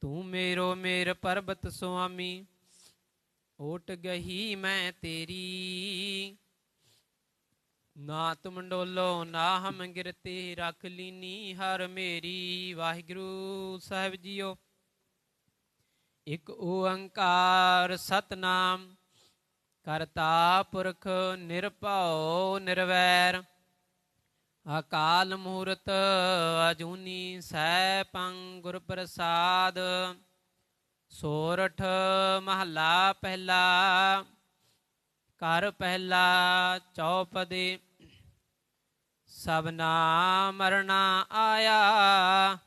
ਤੂੰ ਮੇਰੋ ਮੇਰ ਪਰਬਤ ਸੁਆਮੀ, ਓਟ ਗਹੀ ਮੈਂ ਤੇਰੀ। ਨਾ ਤੁਮ ਡੋਲੋ, ਨਾ ਹਮ ਗਿਰਤੇ, ਰੱਖ ਲੀਨੀ ਹਰ ਮੇਰੀ। ਵਾਹਿਗੁਰੂ ਸਾਹਿਬ ਜੀਓ, ਇਕ ਓੰਕਾਰ ਸਤਨਾਮ। ਕਰਤਾ ਪੁਰਖ ਨਿਰਭਉ ਨਿਰਵੈਰ। ਅਕਾਲ ਮੂਰਤ ਅਜੂਨੀ ਸੈਭੰ ਗੁਰ ਪ੍ਰਸਾਦ ਸੋਰਠ ਮਹੱਲਾ ਪਹਿਲਾ ਕਰ ਪਹਿਲਾ ਚੌਪਦੇ। ਸਭਨਾ ਮਰਣਾ ਆਇਆ,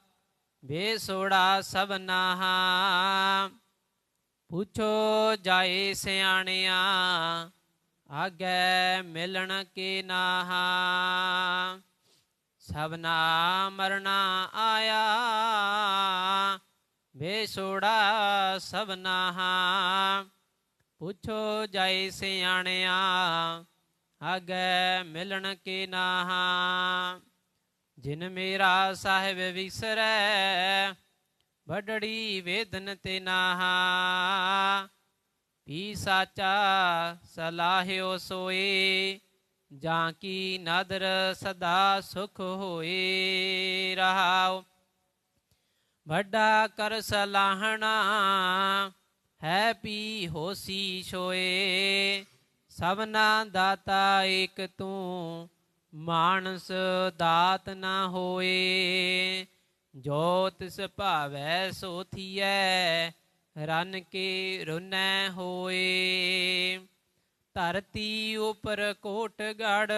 ਬੇਸੋੜਾ ਸਭਨਾ ਪੁੱਛੋ ਜਾਏ ਸਿਆਣਿਆ ਆਗੇ ਮਿਲਣ ਕੇ ਨਾਹਾ? ਸਭਨਾ ਮਰਣਾ ਆਇਆ, ਬੇਸੋੜਾ ਸਭਨਾ ਪੁੱਛੋ ਜਾਏ ਸਿਆਣਿਆ, ਆਗੇ ਮਿਲਣ ਕੇ ਨਾਹਾ? ਜਿਨ ਮੇਰਾ ਸਾਹਿਬ ਵਿਸਰੈ ਬਡੜੀ ਵੇਦਨ ਤੇ ਨਾਹਾ। ਪੀ ਸਾਚਾ ਸਲਾਹਿਓ ਸੋਏ, ਜਾਂ ਕੀ ਨਦਰ ਸਦਾ ਸੁਖ ਹੋਏ ਰਹਾਓ। ਵੱਡਾ ਕਰ ਸਲਾਹਣਾ ਹੈ ਪੀ ਹੋਸੀ ਛੋਏ ਸਭਨਾ ਦਾਤਾ ਏਕ ਤੂੰ, ਮਾਨਸ ਦਾਤ ਨਾ ਹੋਏ। ਜੋ ਤਿਸ ਭਾਵੈ ਸੋ ਥੀਐ ਰਨ ਕੇ ਰੁਨੈ ਹੋਏ। ਧਰਤੀ ਉਪਰ ਕੋਟ ਗੜ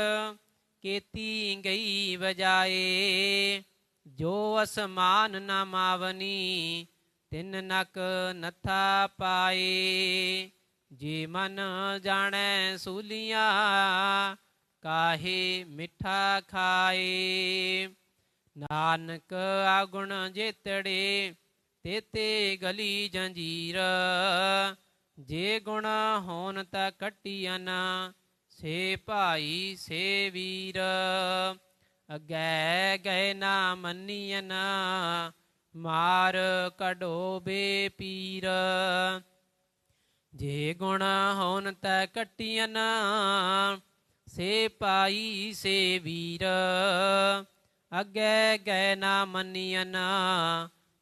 ਕੀਤੀ ਗਈ ਵਜਾਏ। ਜੋ ਅਸਮਾਨ ਨਾ ਮਾਵਨੀ, ਤਿੰਨ ਨਕ ਨਥਾ ਪਾਏ। ਜੇ ਮਨ ਜਾਣੈ ਸੂਲੀਆਂ, ਕਾਹੇ ਮਿੱਠਾ ਖਾਏ। ਨਾਨਕ ਆਗੁਣ ਜੇਤੜੇ ਤੇਤੇ ਗਲੀ ਜੰਜੀਰ, ਜੇ ਗੁਣ ਹੋਣ ਤਾਂ ਤਾ ਨਾ, ਸੇ ਭਾਈ ਸੇ ਵੀਰ। ਅਗੈ ਗਏ ਨਾ ਮੰਨੀਨ ਮਾਰ ਕਢੋ ਬੇ ਪੀਰ। ਜੇ ਗੁਣ ਹੋਣ ਤਾ ਕਟੀਆਂ ਸੇ ਪਾਈ ਸੇ ਵੀਰ। ਅਗੈ ਗਏ ਨਾ ਮੰਨੀਨ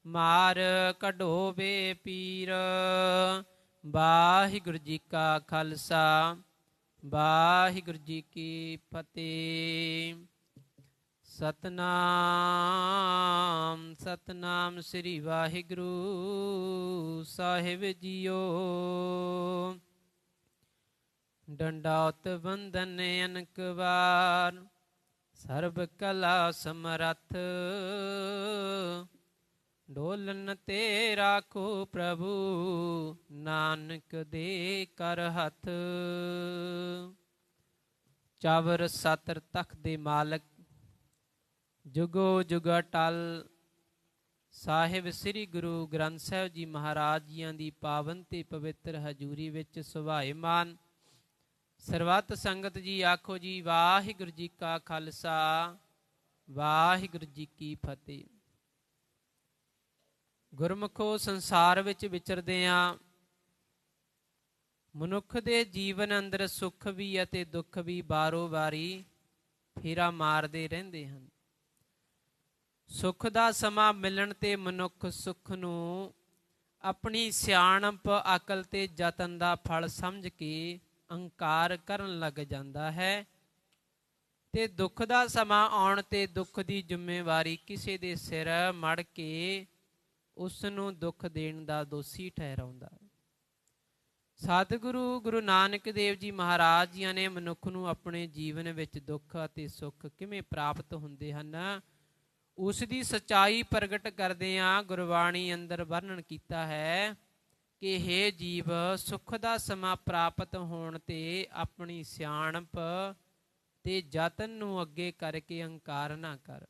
ਮਾਰ ਕਢੋ ਬੇ ਪੀਰ। ਵਾਹਿਗੁਰੂ ਜੀ ਕਾ ਖਾਲਸਾ, ਵਾਹਿਗੁਰੂ ਜੀ ਕੀ ਫਤਿਹ। ਸਤਨਾਮ ਸਤਨਾਮ ਸ੍ਰੀ ਵਾਹਿਗੁਰੂ ਸਾਹਿਬ ਜੀਓ। ਡੰਡਾਤ ਬੰਦਨ ਅਨਕ ਵਾਰ ਸਰਬ ਕਲਾ ਸਮਰੱਥ। ਡੋਲਨ ਤੇ ਰਾਖੋ ਪ੍ਰਭੂ, ਨਾਨਕ ਦੇ ਕਰ ਹੱਥ। ਚਾਵਰ ਸਤਰ ਤਖ ਦੇ ਮਾਲਕ, ਜੁਗੋ ਜੁਗਾ ਟਲ ਸਾਹਿਬ ਸ੍ਰੀ ਗੁਰੂ ਗ੍ਰੰਥ ਸਾਹਿਬ ਜੀ ਮਹਾਰਾਜ ਜੀਆਂ ਦੀ ਪਾਵਨ ਤੇ ਪਵਿੱਤਰ ਹਜ਼ੂਰੀ ਵਿੱਚ ਸੁਭਾਏਮਾਨ ਸਰਬੱਤ ਸੰਗਤ ਜੀ ਆਖੋ ਜੀ, ਵਾਹਿਗੁਰੂ ਜੀ ਕਾ ਖਾਲਸਾ, ਵਾਹਿਗੁਰੂ ਜੀ ਕੀ ਫਤਿਹ। ਗੁਰਮਖੋ ਸੰਸਾਰ ਵਿੱਚ ਵਿਚਰਦੇ ਆ। ਮਨੁੱਖ ਦੇ ਜੀਵਨ ਅੰਦਰ ਸੁੱਖ ਵੀ ਅਤੇ ਦੁੱਖ ਵੀ ਬਾਰੋ ਬਾਰੀ ਫੇਰਾ ਮਾਰਦੇ ਰਹਿੰਦੇ ਹਨ। ਸੁੱਖ ਦਾ ਸਮਾਂ ਮਿਲਣ ਤੇ ਮਨੁੱਖ ਸੁੱਖ ਨੂੰ ਆਪਣੀ ਸਿਆਣਪ ਅਕਲ ਤੇ ਯਤਨ ਦਾ ਫਲ ਸਮਝ ਕੇ ਅਹੰਕਾਰ ਕਰਨ ਲੱਗ ਜਾਂਦਾ ਹੈ ਤੇ ਦੁੱਖ ਦਾ ਸਮਾਂ ਆਉਣ ਤੇ ਦੁੱਖ ਦੀ ਜ਼ਿੰਮੇਵਾਰੀ ਕਿਸੇ ਦੇ ਸਿਰ ਮੜ ਕੇ ਉਸ ਨੂੰ ਦੁੱਖ ਦੇਣ ਦਾ ਦੋਸ਼ੀ ਠਹਿਰਾਉਂਦਾ ਹੈ। ਸਤਿਗੁਰੂ ਗੁਰੂ ਨਾਨਕ ਦੇਵ ਜੀ ਮਹਾਰਾਜ ਜੀਆਂ ਨੇ ਮਨੁੱਖ ਨੂੰ ਆਪਣੇ ਜੀਵਨ ਵਿੱਚ ਦੁੱਖ ਅਤੇ ਸੁੱਖ ਕਿਵੇਂ ਪ੍ਰਾਪਤ ਹੁੰਦੇ ਹਨ, ਉਸ ਦੀ ਸਚਾਈ ਪ੍ਰਗਟ ਕਰਦੇ ਆ ਗੁਰਬਾਣੀ ਅੰਦਰ ਵਰਣਨ ਕੀਤਾ ਹੈ ਕਿ हे ਜੀਵ, ਸੁਖ ਦਾ ਸਮਾਂ ਪ੍ਰਾਪਤ ਹੋਣ ਤੇ ਆਪਣੀ ਸਿਆਣਪ ਤੇ ਯਤਨ ਨੂੰ ਅੱਗੇ ਕਰਕੇ ਹੰਕਾਰ ਨਾ ਕਰ।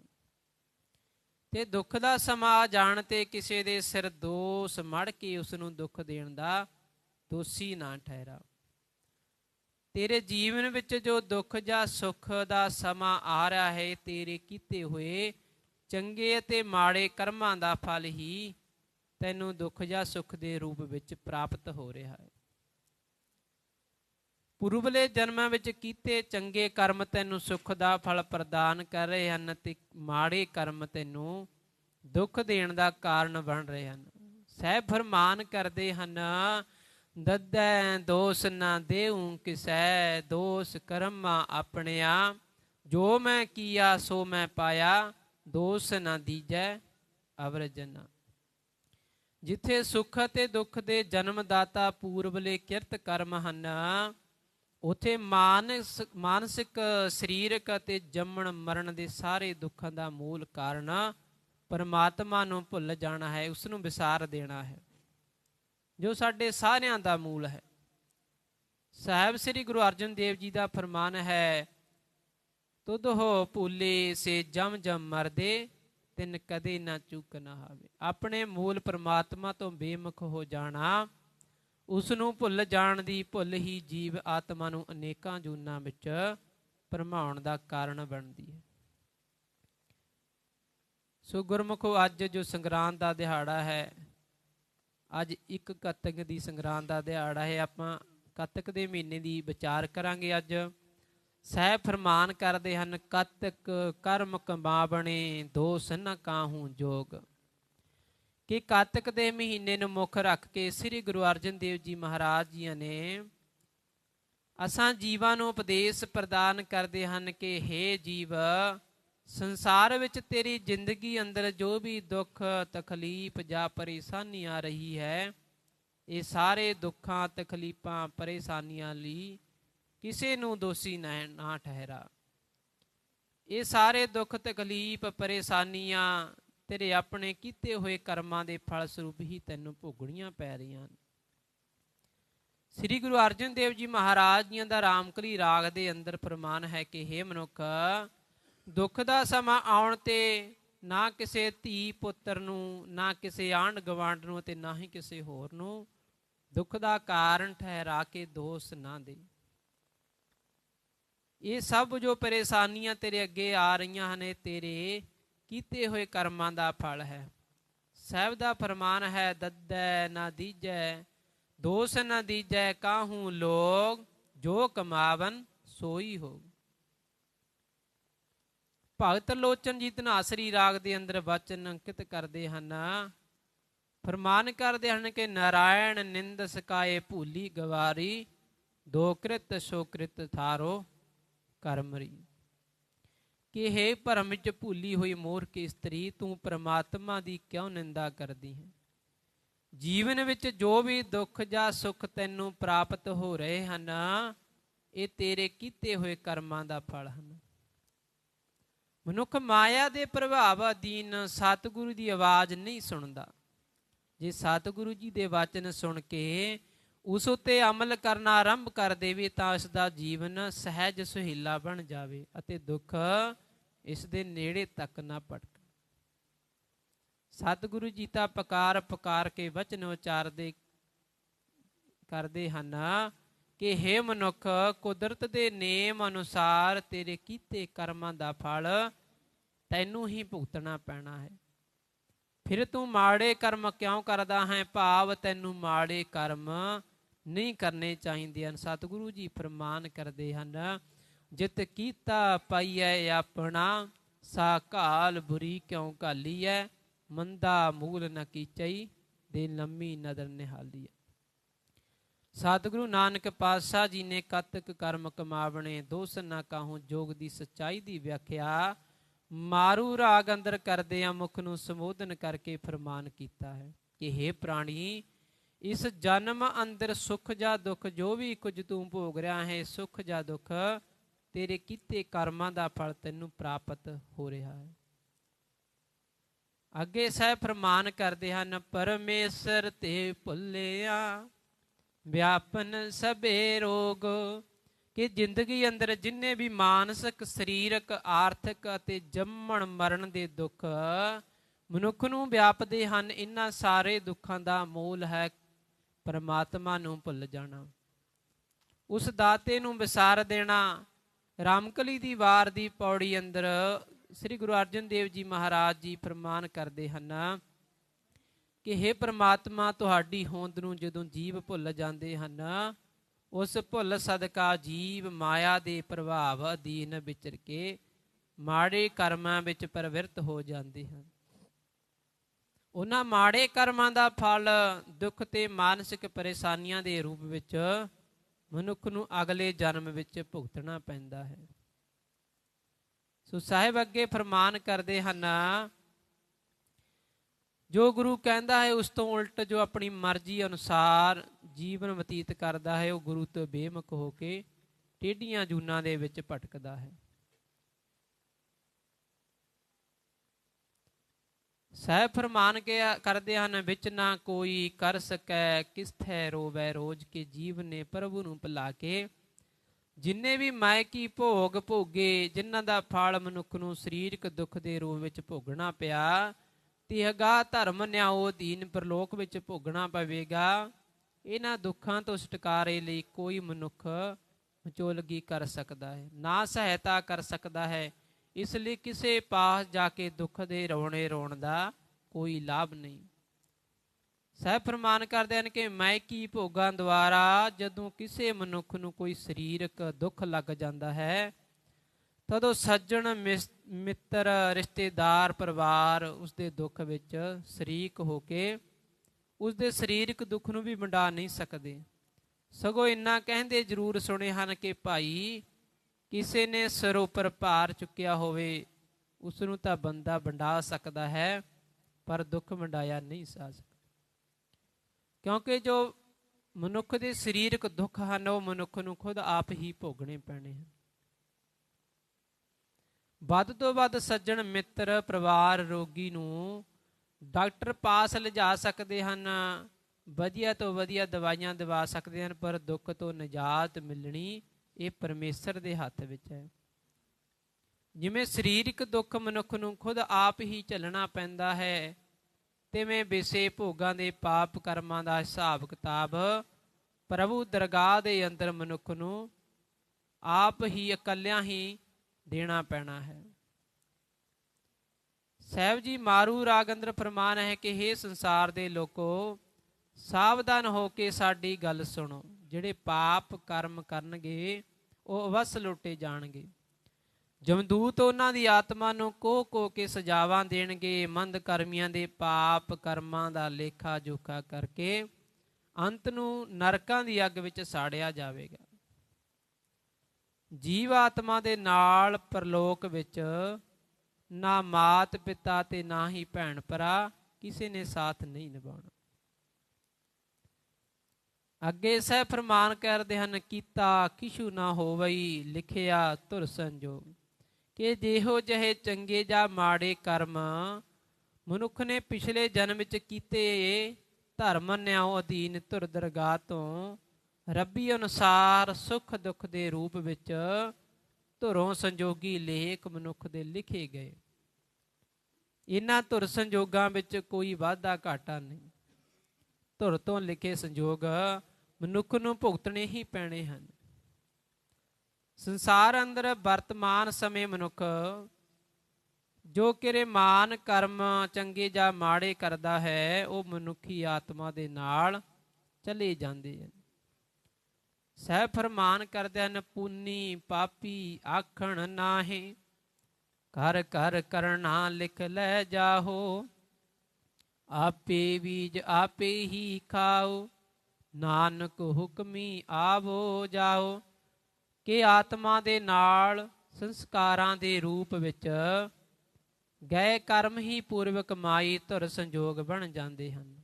ਤੇ ਦੁੱਖ ਦਾ ਸਮਾਂ ਆ ਜਾਣ ਤੇ ਕਿਸੇ ਦੇ ਸਿਰ ਦੋਸ ਮੜ ਕੇ ਉਸ ਨੂੰ ਦੁੱਖ ਦੇਣ ਦਾ ਦੋਸ਼ੀ ਨਾ ਠਹਿਰਾ। ਤੇਰੇ ਜੀਵਨ ਵਿੱਚ ਜੋ ਦੁੱਖ ਜਾਂ ਸੁੱਖ ਦਾ ਸਮਾਂ ਆ ਰਿਹਾ ਹੈ, ਤੇਰੇ ਕੀਤੇ ਹੋਏ ਚੰਗੇ ਅਤੇ ਮਾੜੇ ਕਰਮਾਂ ਦਾ ਫਲ ਹੀ ਤੈਨੂੰ ਦੁੱਖ ਜਾਂ ਸੁੱਖ ਦੇ ਰੂਪ ਵਿੱਚ ਪ੍ਰਾਪਤ ਹੋ ਰਿਹਾ ਹੈ। ਪੂਰਬਲੇ ਜਨਮਾਂ ਵਿੱਚ ਕੀਤੇ ਚੰਗੇ ਕਰਮ ਤੈਨੂੰ ਸੁੱਖ ਦਾ ਫਲ ਪ੍ਰਦਾਨ ਕਰ ਰਹੇ ਹਨ ਤੇ ਮਾੜੇ ਕਰਮ ਤੈਨੂੰ ਦੁੱਖ ਦੇਣ ਦਾ ਕਾਰਨ ਬਣ ਰਹੇ ਹਨ। ਸਹਿ ਫਰਮਾਨ ਕਰਦੇ ਹਨ, ਦੱਦੈ ਦੋਸ ਨਾ ਦੇਉ ਕਿਸੈ, ਦੋਸ ਕਰਮਾ ਆਪਣਿਆ। ਜੋ ਮੈਂ ਕੀਆ, ਸੋ ਮੈਂ ਪਾਇਆ, ਦੋਸ ਨਾ ਦੀਜੈ ਅਵਰਜਨਾ ਜਿੱਥੇ ਸੁੱਖ ਅਤੇ ਦੁੱਖ ਦੇ ਜਨਮ ਦਾਤਾ ਪੂਰਬਲੇ ਕਿਰਤ ਕਰਮ ਹਨ ਉਥੇ ਮਾਨਸ, ਮਾਨਸਿਕ, ਸਰੀਰਕ ਅਤੇ ਜੰਮਣ ਮਰਨ ਦੇ ਸਾਰੇ ਦੁੱਖਾਂ ਦਾ ਮੂਲ ਕਾਰਨ ਪਰਮਾਤਮਾ ਨੂੰ ਭੁੱਲ ਜਾਣਾ ਹੈ ਉਸ ਨੂੰ ਵਿਸਾਰ ਦੇਣਾ ਹੈ, ਜੋ ਸਾਡੇ ਸਾਰਿਆਂ ਦਾ ਮੂਲ ਹੈ। ਸਾਹਿਬ ਸ੍ਰੀ ਗੁਰੂ ਅਰਜਨ ਦੇਵ ਜੀ ਦਾ ਫਰਮਾਨ ਹੈ, ਤੁਧ ਹੋ ਭੁੱਲੇ ਸੇ ਜਮ ਜਮ ਮਰਦੇ, ਤਿੰਨ ਕਦੇ ਨਾ ਚੁੱਕ ਨਾ ਆਵੇ ਆਪਣੇ ਮੂਲ ਪਰਮਾਤਮਾ ਤੋਂ ਬੇਮੁਖ ਹੋ ਜਾਣਾ ਉਸ ਨੂੰ ਭੁੱਲ ਜਾਣ ਦੀ ਭੁੱਲ ਹੀ ਜੀਵ ਆਤਮਾ ਨੂੰ ਅਨੇਕਾਂ ਜੂਨਾਂ ਵਿੱਚ ਭਰਮਾਉਣ ਦਾ ਕਾਰਨ ਬਣਦੀ ਹੈ। ਸੋ ਗੁਰਮੁਖੋ, ਅੱਜ ਜੋ ਸੰਗਰਾਂਦ ਦਾ ਦਿਹਾੜਾ ਹੈ, ਅੱਜ ਇੱਕ ਕੱਤਕ ਦੀ ਸੰਗਰਾਂਦ ਦਾ ਦਿਹਾੜਾ ਹੈ। ਆਪਾਂ ਕੱਤਕ ਦੇ ਮਹੀਨੇ ਦੀ ਵਿਚਾਰ ਕਰਾਂਗੇ ਅੱਜ। ਸਹਿ ਫਰਮਾਨ ਕਰਦੇ ਹਨ, ਕੱਤਕ ਕਰਮ ਕਮਾਵਣੇ, ਦੋਸ ਨ ਕਾਹੂ ਜੋਗ। ਕਿ ਕਾਤਕ ਦੇ ਮਹੀਨੇ ਨੂੰ ਮੁੱਖ ਰੱਖ ਕੇ ਸ੍ਰੀ ਗੁਰੂ ਅਰਜਨ ਦੇਵ ਜੀ ਮਹਾਰਾਜ ਜੀਆਂ ਨੇ ਅਸਾਂ ਜੀਵਾਂ ਨੂੰ ਉਪਦੇਸ਼ ਪ੍ਰਦਾਨ ਕਰਦੇ ਹਨ ਕਿ हे ਜੀਵ, ਸੰਸਾਰ ਵਿੱਚ ਤੇਰੀ ਜ਼ਿੰਦਗੀ ਅੰਦਰ ਜੋ ਵੀ ਦੁੱਖ, ਤਕਲੀਫ ਜਾਂ ਪਰੇਸ਼ਾਨੀ ਆ ਰਹੀ ਹੈ, ਇਹ ਸਾਰੇ ਦੁੱਖਾਂ, ਤਕਲੀਫਾਂ, ਪਰੇਸ਼ਾਨੀਆਂ ਲਈ ਕਿਸੇ ਨੂੰ ਦੋਸ਼ੀ ਨਾ ਠਹਿਰਾ। ਇਹ ਸਾਰੇ ਦੁੱਖ, ਤਕਲੀਫ, ਪਰੇਸ਼ਾਨੀਆਂ ਤੇਰੇ ਆਪਣੇ ਕੀਤੇ ਹੋਏ ਕਰਮਾਂ ਦੇ ਫਲ ਸਰੂਪ ਹੀ ਤੈਨੂੰ ਭੋਗਣੀਆਂ ਪੈ ਰਹੀਆਂ ਹਨ। ਸ੍ਰੀ ਗੁਰੂ ਅਰਜਨ ਦੇਵ ਜੀ ਮਹਾਰਾਜ ਜੀਆਂ ਦਾ ਰਾਮਕਲੀ ਰਾਗ ਦੇ ਅੰਦਰ ਫਰਮਾਨ ਹੈ ਕਿ हे ਮਨੁੱਖ, ਦੁੱਖ ਦਾ ਸਮਾਂ ਆਉਣ ਤੇ ਨਾ ਕਿਸੇ ਧੀ ਪੁੱਤਰ ਨੂੰ, ਨਾ ਕਿਸੇ ਆਂਢ ਗਵਾਂਢ ਨੂੰ ਤੇ ਨਾ ਹੀ ਕਿਸੇ ਹੋਰ ਨੂੰ ਦੁੱਖ ਦਾ ਕਾਰਨ ਠਹਿਰਾ ਕੇ ਦੋਸ਼ ਨਾ ਦੇ ਇਹ ਸਭ ਜੋ ਪਰੇਸ਼ਾਨੀਆਂ ਤੇਰੇ ਅੱਗੇ ਆ ਰਹੀਆਂ ਹਨ ਤੇਰੇ ਕੀਤੇ ਹੋਏ ਕਰਮਾਂ ਦਾ ਫਲ ਹੈ। ਸਾਹਿਬ ਦਾ ਫਰਮਾਨ ਹੈ, ਦੱਦੈ ਨਾ ਦੀਜੈ, ਦੋਸ ਨਾ ਦੀਜੈ, ਕਾਹੂ ਲੋਗ, ਜੋ ਕਮਾਵਨ ਸੋਈ ਹੋ ਭਗਤ ਲੋਚਨ ਜੀ ਧਨਾਸਰੀ ਰਾਗ ਦੇ ਅੰਦਰ ਵਚਨ ਅੰਕਿਤ ਕਰਦੇ ਹਨ। ਫਰਮਾਨ ਕਰਦੇ ਹਨ ਕਿ ਨਾਰਾਇਣ ਨਿੰਦ ਸਕਾਏ ਭੂਲੀ ਗਵਾਰੀ, ਦੋ ਕ੍ਰਿਤ ਸੋ ਕ੍ਰਿਤ ਥਾਰੋ ਕਰਮਰੀ ਕਿ ਹੈ ਭਰਮ ਵਿੱਚ ਭੁੱਲੀ ਹੋਈ ਮੂਰਖ ਇਸਤਰੀ, ਤੂੰ ਪ੍ਰਮਾਤਮਾ ਦੀ ਕਿਉਂ ਨਿੰਦਾ ਕਰਦੀ ਹੈ? ਜੀਵਨ ਵਿੱਚ ਜੋ ਵੀ ਦੁੱਖ ਜਾਂ ਸੁੱਖ ਤੈਨੂੰ ਪ੍ਰਾਪਤ ਹੋ ਰਹੇ ਹਨ, ਇਹ ਤੇਰੇ ਕੀਤੇ ਹੋਏ ਕਰਮਾਂ ਦਾ ਫਲ ਹਨ। ਮਨੁੱਖ ਮਾਇਆ ਦੇ ਪ੍ਰਭਾਵ ਅਧੀਨ ਸਤਿਗੁਰੂ ਦੀ ਆਵਾਜ਼ ਨਹੀਂ ਸੁਣਦਾ। ਜੇ ਸਤਿਗੁਰੂ ਜੀ ਦੇ ਵਚਨ ਸੁਣ ਕੇ ਉਸ ਉਤੇ ਅਮਲ ਕਰਨਾ ਆਰੰਭ ਕਰ ਦੇਵੇ, ਤਾਂ ਉਸ ਦਾ ਜੀਵਨ ਸਹਿਜ ਸੁਹੀਲਾ ਬਣ ਜਾਵੇ ਅਤੇ ਦੁੱਖ ਇਸ ਦੇ ਨੇੜੇ ਤੱਕ ਨਾ ਭਟਕ। ਸਤਿਗੁਰੂ ਜੀ ਤਾਂ ਪਕਾਰ ਪਕਾਰ ਕੇ ਵਚਨ ਉਚਾਰਦੇ ਕਰਦੇ ਹਨ ਕਿ हे ਮਨੁੱਖ, ਕੁਦਰਤ ਦੇ ਨੇਮ ਅਨੁਸਾਰ ਤੇਰੇ ਕੀਤੇ ਕਰਮਾਂ ਦਾ ਫਲ ਤੈਨੂੰ ਹੀ ਭੁਗਤਣਾ ਪੈਣਾ ਹੈ। ਫਿਰ ਤੂੰ ਮਾੜੇ ਕਰਮ ਕਿਉਂ ਕਰਦਾ ਹੈ? ਭਾਵ ਤੈਨੂੰ ਮਾੜੇ ਕਰਮ ਨਹੀਂ ਕਰਨੇ ਚਾਹੀਦੇ ਹਨ। ਸਤਿਗੁਰੂ ਜੀ ਫਰਮਾਨ ਕਰਦੇ ਹਨ ਜਿਤ ਕੀਤਾ ਪਾਈਐ ਆਪਣਾ, ਸਾ ਘਾਲ ਬੁਰੀ ਕਿਉ ਘਾਲੀਐ? ਮੰਦਾ ਮੂਲ ਨ ਕੀਚਈ, ਦੇ ਲੰਮੀ ਨਦਰ ਨਿਹਾਲੀਐ। ਸਤਿਗੁਰੂ ਨਾਨਕ ਪਾਤਸ਼ਾਹ ਜੀ ਨੇ ਕਤਕ ਕਰਮ ਕਮਾਵਣੇ, ਦੋਸ ਨਾ ਕਾਹੂ ਜੋਗ ਦੀ ਸਚਾਈ ਦੀ ਵਿਆਖਿਆ। ਮਾਰੂ ਰਾਗ ਅੰਦਰ ਕਰਦੇ ਆ ਮੁਖ ਨੂੰ ਸੰਬੋਧਨ ਕਰਕੇ ਫਰਮਾਨ ਕੀਤਾ ਹੈ ਕਿ हे ਪ੍ਰਾਣੀ, ਇਸ ਜਨਮ ਅੰਦਰ ਸੁਖ ਜਾਂ ਦੁੱਖ ਜੋ ਵੀ ਕੁਝ ਤੂੰ ਭੋਗ ਰਿਹਾ ਹੈ, ਸੁਖ ਜਾਂ ਦੁੱਖ ਤੇਰੇ ਕੀਤੇ ਕਰਮਾਂ ਦਾ ਫਲ ਤੈਨੂੰ ਪ੍ਰਾਪਤ ਹੋ ਰਿਹਾ ਹੈ। ਅੱਗੇ ਸਹਿ ਫਰਮਾਨ ਕਰਦੇ ਹਨ, ਪਰਮੇਸ਼ਰ ਤੇ ਭੁੱਲਿਆ ਵਿਆਪਨ ਸਭੇ ਰੋਗ, ਕਿ ਜ਼ਿੰਦਗੀ ਅੰਦਰ ਜਿੰਨੇ ਵੀ ਮਾਨਸਿਕ, ਸਰੀਰਕ, ਆਰਥਿਕ ਅਤੇ ਜੰਮਣ ਮਰਨ ਦੇ ਦੁੱਖ ਮਨੁੱਖ ਨੂੰ ਵਿਆਪਦੇ ਹਨ ਇਹਨਾਂ ਸਾਰੇ ਦੁੱਖਾਂ ਦਾ ਮੂਲ ਹੈ ਪਰਮਾਤਮਾ ਨੂੰ ਭੁੱਲ ਜਾਣਾ। ਉਸ ਦਾਤੇ ਨੂੰ ਵਿਸਾਰ ਦੇਣਾ ਰਾਮਕਲੀ ਦੀ ਵਾਰ ਦੀ ਪੌੜੀ ਅੰਦਰ ਸ੍ਰੀ ਗੁਰੂ ਅਰਜਨ ਦੇਵ ਜੀ ਮਹਾਰਾਜ ਜੀ ਫਰਮਾਨ ਕਰਦੇ ਹਨ ਕਿ हे ਪ੍ਰਮਾਤਮਾ, ਤੁਹਾਡੀ ਹੋਂਦ ਨੂੰ ਜਦੋਂ ਜੀਵ ਭੁੱਲ ਜਾਂਦੇ ਹਨ, ਉਸ ਭੁੱਲ ਸਦਕਾ ਜੀਵ ਮਾਇਆ ਦੇ ਪ੍ਰਭਾਵ ਅਧੀਨ ਵਿਚਰ ਕੇ ਮਾੜੇ ਕਰਮਾਂ ਵਿੱਚ ਪ੍ਰਵਿਰਤ ਹੋ ਜਾਂਦੇ ਹਨ। ਉਹਨਾਂ ਮਾੜੇ ਕਰਮਾਂ ਦਾ ਫਲ ਦੁੱਖ ਤੇ ਮਾਨਸਿਕ ਪਰੇਸ਼ਾਨੀਆਂ ਦੇ ਰੂਪ ਵਿੱਚ ਮਨੁੱਖ ਨੂੰ ਅਗਲੇ ਜਨਮ ਵਿੱਚ ਭੁਗਤਣਾ ਪੈਂਦਾ ਹੈ। ਸੋ ਸਾਹਿਬ ਅੱਗੇ ਫਰਮਾਨ ਕਰਦੇ ਹਨ, ਜੋ ਗੁਰੂ ਕਹਿੰਦਾ ਹੈ ਉਸ ਤੋਂ ਉਲਟ ਜੋ ਆਪਣੀ ਮਰਜ਼ੀ ਅਨੁਸਾਰ ਜੀਵਨ ਬਤੀਤ ਕਰਦਾ ਹੈ, ਉਹ ਗੁਰੂ ਤੋਂ ਬੇਮੁਖ ਹੋ ਕੇ ਟੇਢੀਆਂ ਜੂਨਾਂ ਦੇ ਵਿੱਚ ਭਟਕਦਾ ਹੈ। ਸਹਿ ਫਰਮਾਨ ਕੇ ਕਰਦੇ ਹਨ, ਵਿੱਚ ਨਾ ਕੋਈ ਕਰ ਸਕੈ ਕਿਸ ਰੋਵੈ ਰੋਜ ਕੇ ਜੀਵ ਨੇ ਪ੍ਰਭੂ ਨੂੰ ਭੁਲਾ ਕੇ। ਜਿੰਨੇ ਵੀ ਮਾਇਕੀ ਭੋਗ ਭੋਗੇ, ਜਿਨ੍ਹਾਂ ਦਾ ਫਲ ਮਨੁੱਖ ਨੂੰ ਸਰੀਰਕ ਦੁੱਖ ਦੇ ਰੂਪ ਵਿੱਚ ਭੋਗਣਾ ਪਿਆ, ਤਿਹਗਾ ਧਰਮ ਨਿਆਓ ਦੀਨ ਪ੍ਰਲੋਕ ਵਿੱਚ ਭੋਗਣਾ ਪਵੇਗਾ। ਇਹਨਾਂ ਦੁੱਖਾਂ ਤੋਂ ਛੁਟਕਾਰੇ ਲਈ ਕੋਈ ਮਨੁੱਖ ਵਿਚੋਲਗੀ ਕਰ ਸਕਦਾ ਹੈ, ਨਾ ਸਹਾਇਤਾ ਕਰ ਸਕਦਾ ਹੈ। ਇਸ ਲਈ ਕਿਸੇ ਪਾਸ ਜਾ ਕੇ ਦੁੱਖ ਦੇ ਰੋਣੇ ਰੋਣ ਦਾ ਕੋਈ ਲਾਭ ਨਹੀਂ। ਸਹਿ ਫਰਮਾਨ ਕਰਦੇ ਹਨ ਕਿ ਮੈਂ ਭੋਗਾਂ ਦੁਆਰਾ ਜਦੋਂ ਕਿਸੇ ਮਨੁੱਖ ਨੂੰ ਕੋਈ ਸਰੀਰਕ ਦੁੱਖ ਲੱਗ ਜਾਂਦਾ ਹੈ, ਤਦੋਂ ਸੱਜਣ ਮਿੱਤਰ, ਰਿਸ਼ਤੇਦਾਰ, ਪਰਿਵਾਰ ਉਸ ਦੇ ਦੁੱਖ ਵਿੱਚ ਸ਼ਰੀਕ ਹੋ ਕੇ ਉਸ ਦੇ ਸਰੀਰਕ ਦੁੱਖ ਨੂੰ ਵੀ ਵੰਡਾ ਨਹੀਂ ਸਕਦੇ। ਸਗੋਂ ਇੰਨਾ ਕਹਿੰਦੇ ਜ਼ਰੂਰ ਸੁਣੇ ਹਨ ਕਿ ਭਾਈ ਕਿਸੇ ਨੇ ਸਿਰ ਉੱਪਰ ਭਾਰ ਚੁੱਕਿਆ ਹੋਵੇ ਉਸ ਨੂੰ ਤਾਂ ਬੰਦਾ ਵੰਡਾ ਸਕਦਾ ਹੈ, ਪਰ ਦੁੱਖ ਵੰਡਾਇਆ ਨਹੀਂ ਸਾ ਸਕਦਾ। ਕਿਉਂਕਿ ਜੋ ਮਨੁੱਖ ਦੇ ਸਰੀਰਕ ਦੁੱਖ ਹਨ, ਉਹ ਮਨੁੱਖ ਨੂੰ ਖੁਦ ਆਪ ਹੀ ਭੋਗਣੇ ਪੈਣੇ ਹਨ। ਵੱਧ ਤੋਂ ਵੱਧ ਸੱਜਣ ਮਿੱਤਰ ਪਰਿਵਾਰ ਰੋਗੀ ਨੂੰ ਡਾਕਟਰ ਪਾਸ ਲਿਜਾ ਸਕਦੇ ਹਨ, ਵਧੀਆ ਤੋਂ ਵਧੀਆ ਦਵਾਈਆਂ ਦਵਾ ਸਕਦੇ ਹਨ, ਪਰ ਦੁੱਖ ਤੋਂ ਨਜਾਤ ਮਿਲਣੀ ਇਹ ਪਰਮੇਸ਼ਰ ਦੇ ਹੱਥ ਵਿੱਚ ਹੈ। ਜਿਵੇਂ ਸਰੀਰਕ ਦੁੱਖ ਮਨੁੱਖ ਨੂੰ ਖੁਦ ਆਪ ਹੀ ਝੱਲਣਾ ਪੈਂਦਾ ਹੈ, ਤਿਵੇਂ ਵਿਸੇ ਭੋਗਾਂ ਦੇ ਪਾਪ ਕਰਮਾਂ ਦਾ ਹਿਸਾਬ ਕਿਤਾਬ ਪ੍ਰਭੂ ਦਰਗਾਹ ਦੇ ਅੰਦਰ ਮਨੁੱਖ ਨੂੰ ਆਪ ਹੀ ਇਕੱਲਿਆਂ ਹੀ ਦੇਣਾ ਪੈਣਾ ਹੈ। ਸਹਿਬ ਜੀ, ਮਾਰੂ ਰਾਗਿੰਦਰ ਫਰਮਾਨ ਹੈ ਕਿ हे ਸੰਸਾਰ ਦੇ ਲੋਕੋ, ਸਾਵਧਾਨ ਹੋ ਕੇ ਸਾਡੀ ਗੱਲ ਸੁਣੋ। ਜਿਹੜੇ ਪਾਪ ਕਰਮ ਕਰਨਗੇ, ਉਹ ਅਵਸ ਲੁੱਟੇ ਜਾਣਗੇ। ਜਮਦੂਤ ਉਹਨਾਂ ਦੀ ਆਤਮਾ ਨੂੰ ਕੋਹ ਕੋ ਕੇ ਸਜ਼ਾਵਾਂ ਦੇਣਗੇ, ਮੰਦ ਕਰਮੀਆਂ ਦੇ ਪਾਪ ਕਰਮਾਂ ਦਾ ਲੇਖਾ ਜੋਖਾ ਕਰਕੇ ਅੰਤ ਨੂੰ ਨਰਕਾਂ ਦੀ ਅੱਗ ਵਿੱਚ ਸਾੜਿਆ ਜਾਵੇਗਾ। ਜੀਵ ਆਤਮਾ ਦੇ ਨਾਲ ਪਰਲੋਕ ਵਿੱਚ ਨਾ ਮਾਤ ਪਿਤਾ ਤੇ ਨਾ ਹੀ ਭੈਣ ਭਰਾ ਕਿਸੇ ਨੇ ਸਾਥ ਨਹੀਂ ਨਿਭਾਉਣਾ। ਅੱਗੇ ਸਹਿ ਫਰਮਾਨ ਕਰਦੇ ਹਨ, ਕੀਤਾ ਕਿਛੂ ਨਾ ਹੋਵਈ, ਲਿਖਿਆ ਧੁਰ ਸੰਜੋਗ। ਕਿ ਜਿਹੋ ਜਹੇ ਚੰਗੇ ਜਾਂ ਮਾੜੇ ਕਰਮ ਮਨੁੱਖ ਨੇ ਪਿਛਲੇ ਜਨਮ ਵਿੱਚ ਕੀਤੇ, ਧਰਮ ਨਿਆਉ ਅਧੀਨ ਧੁਰ ਦਰਗਾਹ ਤੋਂ ਰੱਬੀ ਅਨੁਸਾਰ ਸੁਖ ਦੁੱਖ ਦੇ ਰੂਪ ਵਿੱਚ ਧੁਰੋਂ ਸੰਜੋਗੀ ਲੇਖ ਮਨੁੱਖ ਦੇ ਲਿਖੇ ਗਏ। ਇਹਨਾਂ ਧੁਰ ਸੰਜੋਗਾਂ ਵਿੱਚ ਕੋਈ ਵਾਧਾ ਘਾਟਾ ਨਹੀਂ। ਧੁਰ ਤੋਂ ਲਿਖੇ ਸੰਜੋਗ ਮਨੁੱਖ ਨੂੰ ਭੁਗਤਣੇ ਹੀ ਪੈਣੇ ਹਨ। ਸੰਸਾਰ ਅੰਦਰ ਵਰਤਮਾਨ ਸਮੇਂ ਮਨੁੱਖ ਜੋ ਕਿਰੇ ਮਾਨ, ਕਰਮ, ਚੰਗੇ ਜਾਂ ਮਾੜੇ ਕਰਦਾ ਹੈ, ਉਹ ਮਨੁੱਖੀ ਆਤਮਾ ਦੇ ਨਾਲ ਚਲੇ ਜਾਂਦੇ ਹਨ। ਸਹਿ ਫਰਮਾਨ ਕਰਦੇ ਹਨ ਪੂਨੀ ਪਾਪੀ ਆਖਣ ਨਾਹੀ ਕਰ ਕਰ ਕਰਨਾ ਲਿਖ ਲੈ ਜਾਹੋ, ਆਪੇ ਬੀਜ ਆਪੇ ਹੀ ਖਾਓ। ਨਾਨਕ ਹੁਕਮੀ ਆਵੋ ਜਾਓ, ਕਿ ਆਤਮਾ ਦੇ ਨਾਲ ਸੰਸਕਾਰਾਂ ਦੇ ਰੂਪ ਵਿੱਚ ਗਏ ਕਰਮ ਹੀ ਪੂਰਵਕ ਕਮਾਈ ਧੁਰ ਸੰਜੋਗ ਬਣ ਜਾਂਦੇ ਹਨ।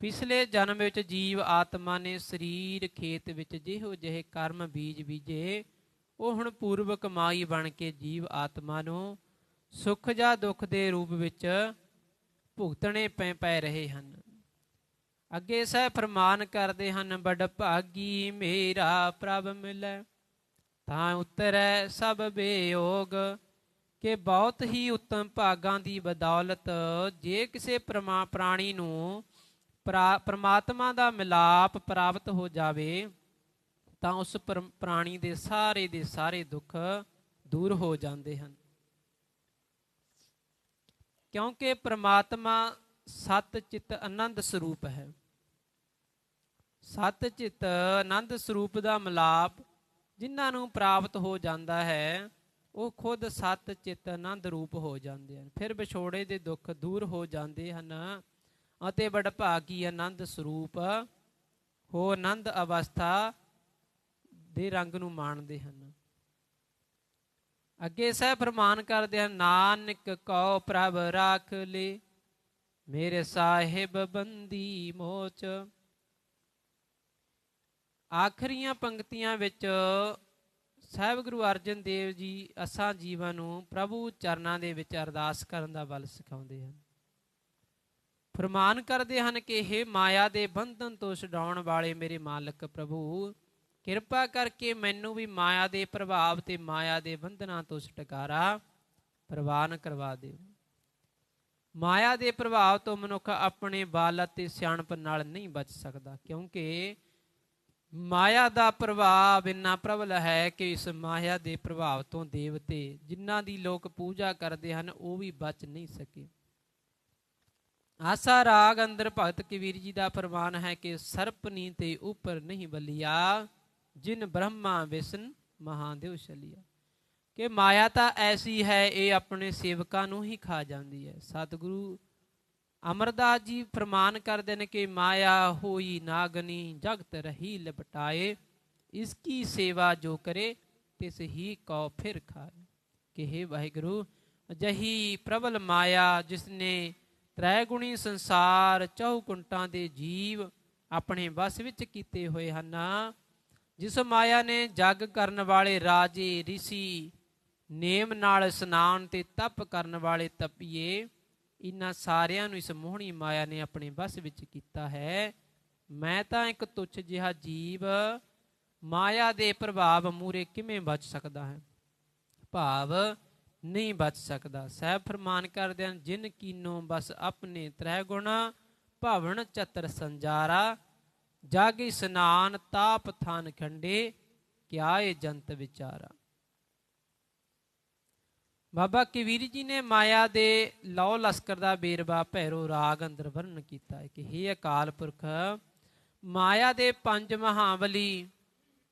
ਪਿਛਲੇ ਜਨਮ ਵਿੱਚ ਜੀਵ ਆਤਮਾ ਨੇ ਸਰੀਰ ਖੇਤ ਵਿੱਚ ਜਿਹੋ ਜਿਹੇ ਕਰਮ ਬੀਜ ਬੀਜੇ, ਉਹ ਹੁਣ ਪੂਰਵ ਕਮਾਈ ਬਣ ਕੇ ਜੀਵ ਆਤਮਾ ਨੂੰ ਸੁੱਖ ਜਾਂ ਦੁੱਖ ਦੇ ਰੂਪ ਵਿੱਚ ਭੁਗਤਣੇ ਪੈ ਪੈ ਰਹੇ ਹਨ। ਅੱਗੇ ਸਹਿ ਫਰਮਾਨ ਕਰਦੇ ਹਨ ਬੜ ਭਾਗੀ ਮੇਰਾ ਪ੍ਰਭ ਮਿਲੈ। ਤਾਂ ਉਤਰੈ ਸਭ ਬੇਯੋਗ, ਕਿ ਬਹੁਤ ਹੀ ਉੱਤਮ ਭਾਗਾਂ ਦੀ ਬਦੌਲਤ ਜੇ ਕਿਸੇ ਪ੍ਰਾਣੀ ਨੂੰ ਪਰਮਾਤਮਾ ਦਾ ਮਿਲਾਪ ਪ੍ਰਾਪਤ ਹੋ ਜਾਵੇ, ਤਾਂ ਉਸ ਪ੍ਰਾਣੀ ਦੇ ਸਾਰੇ ਦੇ ਸਾਰੇ ਦੁੱਖ ਦੂਰ ਹੋ ਜਾਂਦੇ ਹਨ। ਕਿਉਂਕਿ ਪਰਮਾਤਮਾ ਸਤ ਚਿਤ ਆਨੰਦ ਸਰੂਪ ਹੈ। ਸਤ ਚਿਤ ਆਨੰਦ ਸਰੂਪ ਦਾ ਮਲਾਪ ਜਿਨ੍ਹਾਂ ਨੂੰ ਪ੍ਰਾਪਤ ਹੋ ਜਾਂਦਾ ਹੈ, ਉਹ ਖੁਦ ਸਤ ਚਿਤ ਆਨੰਦ ਰੂਪ ਹੋ ਜਾਂਦੇ ਹਨ। ਫਿਰ ਵਿਛੋੜੇ ਦੇ ਦੁੱਖ ਦੂਰ ਹੋ ਜਾਂਦੇ ਹਨ ਅਤੇ ਵਡਭਾਗੀ ਆਨੰਦ ਸਰੂਪ ਹੋ ਆਨੰਦ ਅਵਸਥਾ ਦੇ ਰੰਗ ਨੂੰ ਮਾਣਦੇ ਹਨ। ਅੱਗੇ ਸਹਿ ਫਰਮਾਨ ਕਰਦੇ ਹਨ, ਨਾਨਕ ਕਉ ਪ੍ਰਭ ਰਾਖ ਲੇ, ਮੇਰੇ ਸਾਹਿਬ ਬੰਦੀ ਮੋਚ। ਆਖਰੀਆਂ ਪੰਕਤੀਆਂ ਵਿੱਚ ਸਾਹਿਬ ਗੁਰੂ ਅਰਜਨ ਦੇਵ ਜੀ ਅਸਾਂ ਜੀਵਾਂ ਨੂੰ ਪ੍ਰਭੂ ਚਰਨਾਂ ਦੇ ਵਿੱਚ ਅਰਦਾਸ ਕਰਨ ਦਾ ਬਲ ਸਿਖਾਉਂਦੇ ਹਨ। ਫਰਮਾਨ ਕਰਦੇ ਹਨ ਕਿ हे ਮਾਇਆ ਦੇ ਬੰਧਨ ਤੋਂ ਛਡਾਉਣ ਵਾਲੇ ਮੇਰੇ ਮਾਲਕ ਪ੍ਰਭੂ, ਕਿਰਪਾ ਕਰਕੇ ਮੈਨੂੰ ਵੀ ਮਾਇਆ ਦੇ ਪ੍ਰਭਾਵ ਤੇ ਮਾਇਆ ਦੇ ਬੰਧਨਾਂ ਤੋਂ ਛੁਟਕਾਰਾ ਪ੍ਰਵਾਨ ਕਰਵਾ ਦਿਓ ਮਾਇਆ ਦੇ ਪ੍ਰਭਾਵ ਤੋਂ ਮਨੁੱਖ ਆਪਣੇ ਬਲ ਅਤੇ ਸਿਆਣਪ ਨਾਲ ਨਹੀਂ ਬਚ ਸਕਦਾ, ਕਿਉਂਕਿ ਮਾਇਆ ਦਾ ਪ੍ਰਭਾਵ ਇੰਨਾ ਪ੍ਰਬਲ ਹੈ ਕਿ ਇਸ ਮਾਇਆ ਦੇ ਪ੍ਰਭਾਵ ਤੋਂ ਦੇਵਤੇ ਜਿਨ੍ਹਾਂ ਦੀ ਲੋਕ ਪੂਜਾ ਕਰਦੇ ਹਨ, ਉਹ ਵੀ ਬਚ ਨਹੀਂ ਸਕੇ। ਆਸਾ ਰਾਗ ਅੰਦਰ ਭਗਤ ਕਬੀਰ ਜੀ ਦਾ ਫਰਮਾਨ ਹੈ ਕਿ ਸਰਪਨੀ ਤੇ ਉਪਰ ਨਹੀਂ ਬਲਿਆ, ਜਿਨ ਬ੍ਰਹਮਾ ਵਿਸ਼ਨ ਮਹਾਦੇਵ ਛਲਿਆ। ਕਿ ਮਾਇਆ ਤਾਂ ਐਸੀ ਹੈ, ਇਹ ਆਪਣੇ ਸੇਵਕਾਂ ਨੂੰ ਹੀ ਖਾ ਜਾਂਦੀ ਹੈ। ਸਤਿਗੁਰੂ ਅਮਰਦਾਸ ਜੀ ਫਰਮਾਨ ਕਰਦੇ ਨੇ ਕਿ ਮਾਇਆ ਹੋਈ ਨਾਗਨੀ ਜਗਤ ਰਹੀ ਲਪਟਾਏ ਇਸ ਕੀ ਸੇਵਾ ਜੋ ਕਰੇ ਤਿਸ ਹੀ ਕਉ ਫਿਰ ਖਾਏ ਕਿ हे ਵਾਹਿਗੁਰੂ ਅਜਹੀ ਪ੍ਰਬਲ ਮਾਇਆ ਜਿਸ ਨੇ ਤ੍ਰੈ ਗੁਣੀ ਸੰਸਾਰ ਚੌ ਕੁੰਟਾਂ ਦੇ ਜੀਵ ਆਪਣੇ ਵਸ ਵਿੱਚ ਕੀਤੇ ਹੋਏ ਹਨ ਜਿਸ ਮਾਇਆ ਨੇ ਜਗ ਕਰਨ ਵਾਲੇ ਰਾਜੇ ઋષਿ ਨੇਮ ਨਾਲ ਇਸ਼ਨਾਨ ਤੇ ਤਪ ਕਰਨ ਵਾਲੇ ਤਪੀਏ ਇਨ੍ਹਾਂ ਸਾਰਿਆਂ ਨੂੰ ਇਸ ਮੋਹਣੀ ਮਾਇਆ ਨੇ ਆਪਣੇ ਵਸ ਵਿੱਚ ਕੀਤਾ ਹੈ। ਮੈਂ ਤਾਂ ਇੱਕ ਤੁੱਛ ਜਿਹਾ ਜੀਵ, ਮਾਇਆ ਦੇ ਪ੍ਰਭਾਵ ਮੂਰੇ ਕਿਵੇਂ ਬਚ ਸਕਦਾ ਹੈ? ਭਾਵ, ਨਹੀਂ ਬਚ ਸਕਦਾ। ਸਹਿਬ ਫਰਮਾਨ ਕਰਦੇ ਹਨ ਜਿਨ ਕੀਨੋ ਬਸ ਆਪਣੇ ਤ੍ਰੈ ਗੁਣ ਭਵਨ ਚਤਰ ਸੰਜਾਰਾ, ਜਗ ਇਸਨਾਨ ਤਾਪ ਥਾਨ ਖੰਡੇ ਕਿਆ ਇਹ ਜੰਤ ਵਿਚਾਰਾ। ਬਾਬਾ ਕਵੀਰ ਜੀ ਨੇ ਮਾਇਆ ਦੇ ਲੌ ਲਸਕਰ ਦਾ ਬੇਰਵਾ ਭੈਰੋ ਰਾਗ ਅੰਦਰ ਵਰਣਨ ਕੀਤਾ ਹੈ ਕਿ हे ਅਕਾਲ ਪੁਰਖ, ਮਾਇਆ ਦੇ ਪੰਜ ਮਹਾਵਲੀ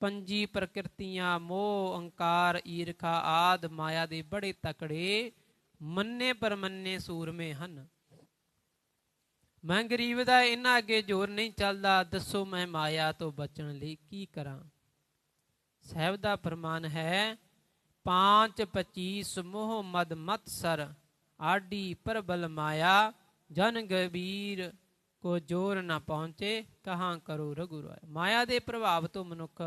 ਪੰਜੀ ਪ੍ਰਕਿਰਤੀਆਂ, ਮੋਹ, ਅਹੰਕਾਰ, ਈਰਖਾ ਆਦ ਮਾਇਆ ਦੇ ਬੜੇ ਤਕੜੇ, ਮੰਨੇ ਪਰਮੰਨੇ ਸੂਰਮੇ ਹਨ। ਮੈਂ ਗਰੀਬ ਦਾ ਇਹਨਾਂ ਅੱਗੇ ਜ਼ੋਰ ਨਹੀਂ ਚੱਲਦਾ, ਦੱਸੋ ਮੈਂ ਮਾਇਆ ਤੋਂ ਬਚਣ ਲਈ ਕੀ ਕਰਾਂ? ਸਹਿਬ ਦਾ ਫਰਮਾਨ ਹੈ ਪਾਂਚ ਪਚੀਸ ਮੋਹ ਮਦ ਮਤ ਸਰ ਆਡੀ ਪਰਬਲ ਜਨ ਗਬੀਰ ਕੋ ਜੋਰ ਨਾ ਪਹੁੰਚੇ ਕਹਾਂ ਕਰੋ ਰਗੁਰਾਏ ਮਾਇਆ ਦੇ ਪ੍ਰਭਾਵ ਤੋਂ ਮਨੁੱਖ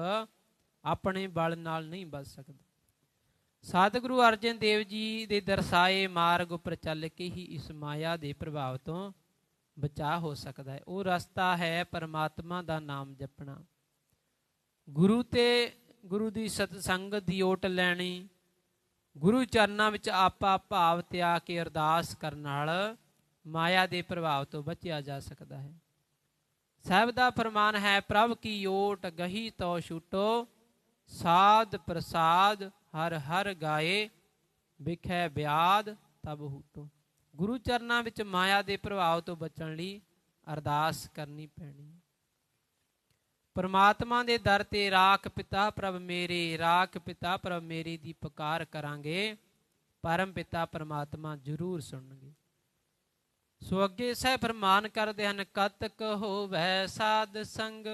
ਆਪਣੇ ਬਲ ਨਾਲ ਨਹੀਂ ਬਚ ਸਕਦਾ ਸਤਿਗੁਰੂ ਅਰਜਨ ਦੇਵ ਜੀ ਦੇ ਦਰਸਾਏ ਮਾਰਗ ਉੱਪਰ ਚੱਲ ਕੇ ਹੀ ਇਸ ਮਾਇਆ ਦੇ ਪ੍ਰਭਾਵ ਤੋਂ ਬਚਾ ਹੋ ਸਕਦਾ ਹੈ ਉਹ ਰਸਤਾ ਹੈ ਪਰਮਾਤਮਾ ਦਾ ਨਾਮ ਜਪਣਾ ਗੁਰੂ ਤੇ ਗੁਰੂ ਦੀ ਸਤ ਸੰਗਤ ਦੀ ਓਟ ਲੈਣੀ, ਗੁਰੂ ਚਰਨਾਂ ਵਿੱਚ ਆਪਾ ਭਾਵ ਤਿਆ ਕੇ ਅਰਦਾਸ ਕਰਨ ਨਾਲ ਮਾਇਆ ਦੇ ਪ੍ਰਭਾਵ ਤੋਂ ਬਚਿਆ ਜਾ ਸਕਦਾ ਹੈ। ਸਾਹਿਬ ਦਾ ਫਰਮਾਨ ਹੈ, ਪ੍ਰਭ ਕੀ ਓਟ ਗਹੀ ਤੋ ਛੁਟੋ, ਸਾਧ ਪ੍ਰਸਾਦ ਹਰ ਹਰ ਗਾਏ, ਵਿਖੇ ਬਿਆਦ ਤਬ ਹੂਟੋ। ਗੁਰੂ ਚਰਨਾਂ ਵਿੱਚ ਮਾਇਆ ਦੇ ਪ੍ਰਭਾਵ ਤੋਂ ਬਚਣ ਲਈ ਅਰਦਾਸ ਕਰਨੀ ਪੈਣੀ ਪਰਮਾਤਮਾ ਦੇ ਦਰ ਤੇ ਰਾਖ ਪਿਤਾ ਪ੍ਰਭ ਮੇਰੇ, ਰਾਖ ਪਿਤਾ ਪ੍ਰਭ ਮੇਰੇ ਦੀ ਪੁਕਾਰ ਕਰਾਂਗੇ। ਪਰਮ ਪਿਤਾ ਪਰਮਾਤਮਾ ਜ਼ਰੂਰ ਸੁਣਨਗੇ। ਸੋ ਅੱਗੇ ਸਹਿ ਪ੍ਰਮਾਨ ਕਰਦੇ ਹਨ, ਕਤਕ ਹੋਵੈ ਸਾਧ ਸੰਗ,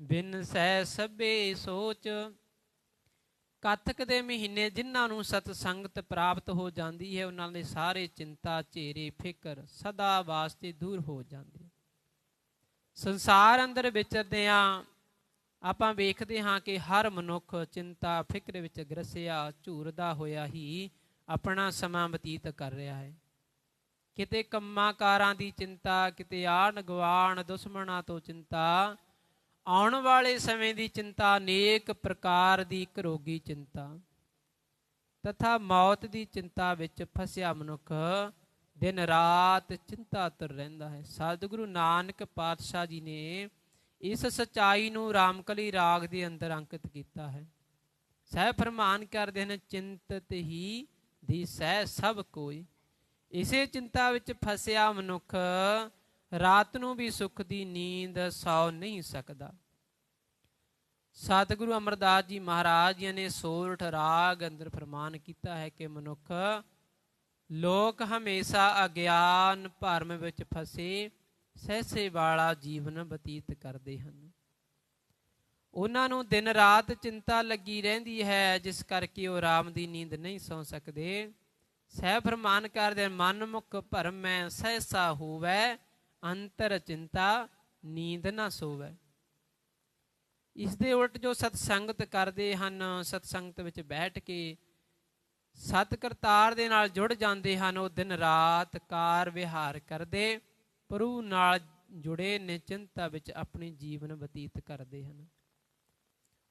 ਬਿਨ ਸਹਿ ਸਭੇ ਸੋਚ। ਕਤਕ ਦੇ ਮਹੀਨੇ ਜਿਨ੍ਹਾਂ ਨੂੰ ਸਤ ਸੰਗਤ ਪ੍ਰਾਪਤ ਹੋ ਜਾਂਦੀ ਹੈ, ਉਹਨਾਂ ਦੇ ਸਾਰੇ ਚਿੰਤਾ ਝੇਰੇ ਫਿਕਰ ਸਦਾ ਵਾਸਤੇ ਦੂਰ ਹੋ ਜਾਂਦੇ ਸੰਸਾਰ ਅੰਦਰ ਵਿਚਰਦੇ ਆ, ਆਪਾਂ ਵੇਖਦੇ ਹਾਂ ਕਿ ਹਰ ਮਨੁੱਖ ਚਿੰਤਾ, ਫਿਕਰ ਵਿੱਚ ਗਰਸਿਆ, ਝੂਰਦਾ ਹੋਇਆ ਹੀ ਆਪਣਾ ਸਮਾਂ ਬਤੀਤ ਕਰ ਰਿਹਾ ਹੈ। ਕਿਤੇ ਕੰਮਾਂ ਕਾਰਾਂ ਦੀ ਚਿੰਤਾ, ਕਿਤੇ ਆਣ ਗਵਾਣ ਦੁਸ਼ਮਣਾਂ ਤੋਂ ਚਿੰਤਾ, ਆਉਣ ਵਾਲੇ ਸਮੇਂ ਦੀ ਚਿੰਤਾ ਅਨੇਕ ਪ੍ਰਕਾਰ ਦੀ ਇੱਕ ਰੋਗੀ ਚਿੰਤਾ, ਤਥਾ ਮੌਤ ਦੀ ਚਿੰਤਾ ਵਿੱਚ ਫਸਿਆ ਮਨੁੱਖ ਦਿਨ ਰਾਤ ਚਿੰਤਾ ਤਰ ਰਹਿੰਦਾ ਹੈ। ਸਤਿਗੁਰੂ ਨਾਨਕ ਪਾਤਸ਼ਾਹ ਜੀ ਨੇ ਇਸ ਸਚਾਈ ਨੂੰ ਰਾਮਕਲੀ ਰਾਗ ਦੇ ਅੰਦਰ ਅੰਕਿਤ ਕੀਤਾ ਹੈ। ਸਹਿ ਫਰਮਾਨ ਕਰਦੇ ਨੇ ਚਿੰਤਤ ਹੀ ਦੀ ਸਹਿ ਸਭ ਕੋਈ। ਇਸੇ ਚਿੰਤਾ ਵਿੱਚ ਫਸਿਆ ਮਨੁੱਖ ਰਾਤ ਨੂੰ ਵੀ ਸੁੱਖ ਦੀ ਨੀਂਦ ਸੌ ਨਹੀਂ ਸਕਦਾ। ਸਤਿਗੁਰੂ ਅਮਰਦਾਸ ਜੀ ਮਹਾਰਾਜ ਜੀ ਨੇ ਸੋਰਠ ਰਾਗ ਅੰਦਰ ਫਰਮਾਨ ਕੀਤਾ ਹੈ ਕਿ ਮਨੁੱਖ ਲੋਕ ਹਮੇਸ਼ਾ ਅਗਿਆਨ ਭਰਮ ਵਿੱਚ ਫਸੇ, ਸਹਿਸੇ ਵਾਲਾ ਜੀਵਨ ਬਤੀਤ ਕਰਦੇ ਹਨ। ਉਹਨਾਂ ਨੂੰ ਦਿਨ ਰਾਤ ਚਿੰਤਾ ਲੱਗੀ ਰਹਿੰਦੀ ਹੈ, ਜਿਸ ਕਰਕੇ ਉਹ ਆਰਾਮ ਦੀ ਨੀਂਦ ਨਹੀਂ ਸੌ ਸਕਦੇ। ਸਹਿ ਫਰਮਾਨ ਕਰਦੇ ਮਨ ਭਰਮ ਹੈ ਸਹਿਸਾ ਹੋਵੇ, ਅੰਤਰ ਚਿੰਤਾ ਨੀਂਦ ਨਾ ਸੋਵੇ। ਇਸ ਦੇ ਉਲਟ ਜੋ ਸਤ ਸੰਗਤ ਕਰਦੇ ਹਨ ਸਤ ਸੰਗਤ ਵਿੱਚ ਬੈਠ ਕੇ ਸਤ ਕਰਤਾਰ ਦੇ ਨਾਲ ਜੁੜ ਜਾਂਦੇ ਹਨ, ਉਹ ਦਿਨ ਰਾਤ ਕਾਰ ਵਿਹਾਰ ਕਰਦੇ, ਪ੍ਰਭੂ ਨਾਲ ਜੁੜੇ ਨਿਚਿੰਤਾ ਵਿੱਚ ਆਪਣੀ ਜੀਵਨ ਬਤੀਤ ਕਰਦੇ ਹਨ।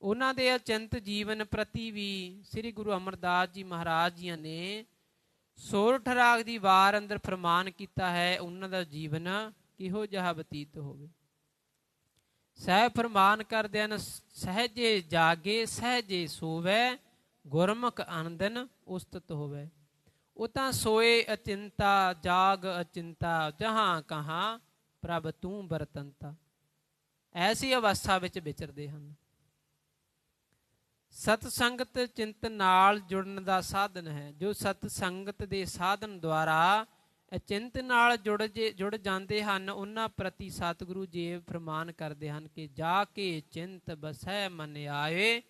ਉਹਨਾਂ ਦੇ ਅਚੰਤ ਜੀਵਨ ਪ੍ਰਤੀ ਵੀ ਸ੍ਰੀ ਗੁਰੂ ਅਮਰਦਾਸ ਜੀ ਮਹਾਰਾਜ ਜੀ ਨੇ ਸੋਰਠ ਰਾਗ ਦੀ ਵਾਰ ਅੰਦਰ ਫਰਮਾਨ ਕੀਤਾ ਹੈ, ਉਹਨਾਂ ਦਾ ਜੀਵਨ ਕਿਹੋ ਜਿਹਾ ਬਤੀਤ ਹੋਵੇ। ਸਹਿ ਫਰਮਾਨ ਕਰਦੇ ਹਨ, ਸਹਜੇ ਜਾਗੇ, ਸਹਜੇ ਸੋਵੇ ਗੁਰਮੁਖ ਆਨੰਦਨ ਉਸਤਤ ਹੋਵੇ। ਉਹ ਤਾਂ ਸੋਏ ਅਚਿੰਤਾ, ਜਾਗ ਅਚਿੰਤਾ, ਜਹਾਂ ਕਹਾ ਪ੍ਰਭ ਤੂੰ ਬਰਤੰਤਾ। ਐਸੀ ਅਵਸਥਾ ਵਿੱਚ ਵਿਚਰਦੇ ਹਨ। ਸਤ ਸੰਗਤ ਚਿੰਤਨ ਨਾਲ ਜੁੜਨ ਦਾ ਸਾਧਨ ਹੈ। ਜੋ ਸਤ ਸੰਗਤ ਦੇ ਸਾਧਨ ਦੁਆਰਾ ਅਚਿੰਤ ਨਾਲ ਜੁੜ ਜੇ, ਜੁੜ ਜਾਂਦੇ ਹਨ, ਉਹਨਾਂ ਪ੍ਰਤੀ ਸਤਿਗੁਰੂ ਜੀ ਫਰਮਾਨ ਕਰਦੇ ਹਨ ਕਿ ਜਾ ਕੇ ਚਿੰਤ ਬਸੈ, ਮਨ ਆਏ,